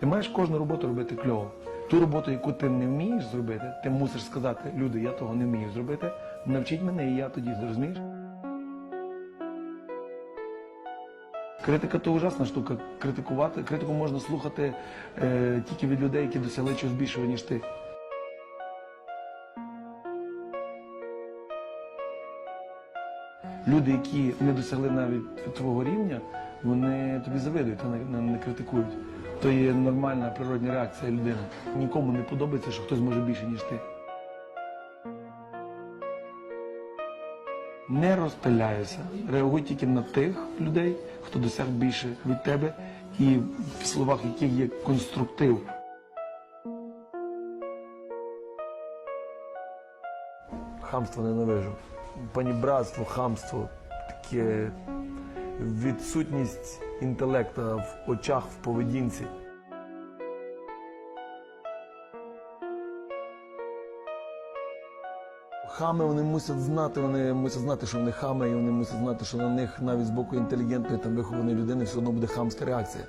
Ти маєш кожну роботу робити кльово. Ту роботу, яку ти не вмієш зробити, ти мусиш сказати, люди, я того не вмію зробити. Навчіть мене, і я тоді зрозумієш. Критика то ужасна штука. Критикувати. Критику можна слухати е, тільки від людей, які досягли чогось більшого, ніж ти. Люди, які не досягли навіть твого рівня, вони тобі завидують, а не, не, критикують. То є нормальна природня реакція людини. Нікому не подобається, що хтось може більше, ніж ти. Не розпиляйся. Реагуй тільки на тих людей, хто досяг більше від тебе, і в словах яких є конструктив. Хамство ненавижу. Панібратство, хамство, таке відсутність інтелекта в очах, в поведінці. Хами вони мусять знати, вони мусять знати, що вони хами, і вони мусять знати, що на них навіть з боку інтелігентної та вихованої людини все одно буде хамська реакція.